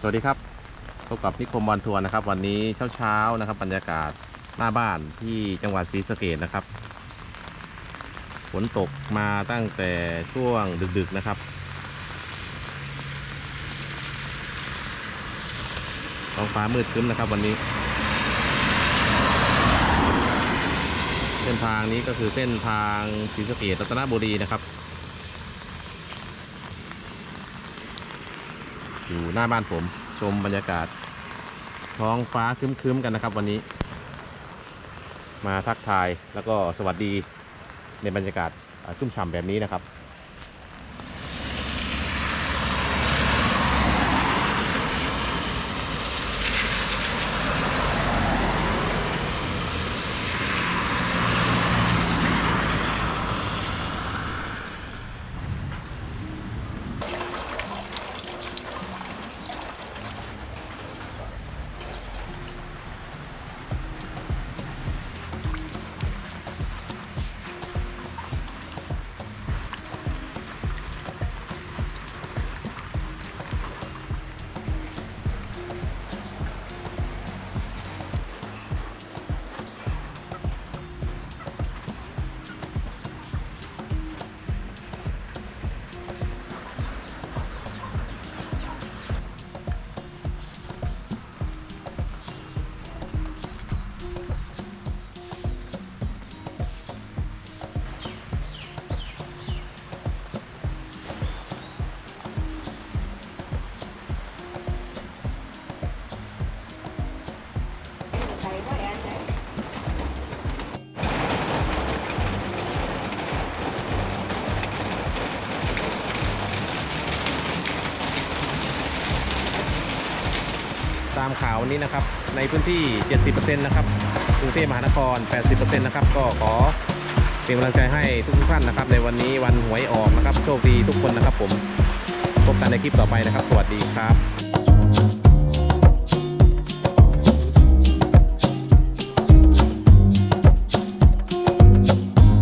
สวัสดีครับพบกับนิคมบอลทัวร์นะครับ วันนี้เช้าๆนะครับ บรรยากาศหน้าบ้านที่จังหวัดศรีสะเกดนะครับฝนตกมาตั้งแต่ช่วงดึกๆนะครับท้องฟ้ามืดครึ้มนะครับวันนี้ เส้นทางนี้ก็คือเส้นทางศรีสะเกดรัตนบุรีนะครับ อยู่หน้าบ้านผม ชมบรรยากาศ ท้องฟ้าคึ้มๆกันนะครับ วันนี้ มาทักทายแล้วก็สวัสดีในบรรยากาศชุ่มฉ่ำแบบนี้นะครับ ตามข่าววันนี้นะครับ ในพื้นที่ 70%นะครับกรุงเทพมหานคร 80%นะครับ ก็ขอเป็นกำลังใจให้ทุกท่านนะครับ ในวันนี้วันหวยออกนะครับ โชคดีทุกคนนะครับผม พบกันในคลิปต่อไปนะครับ สวัสดีครับ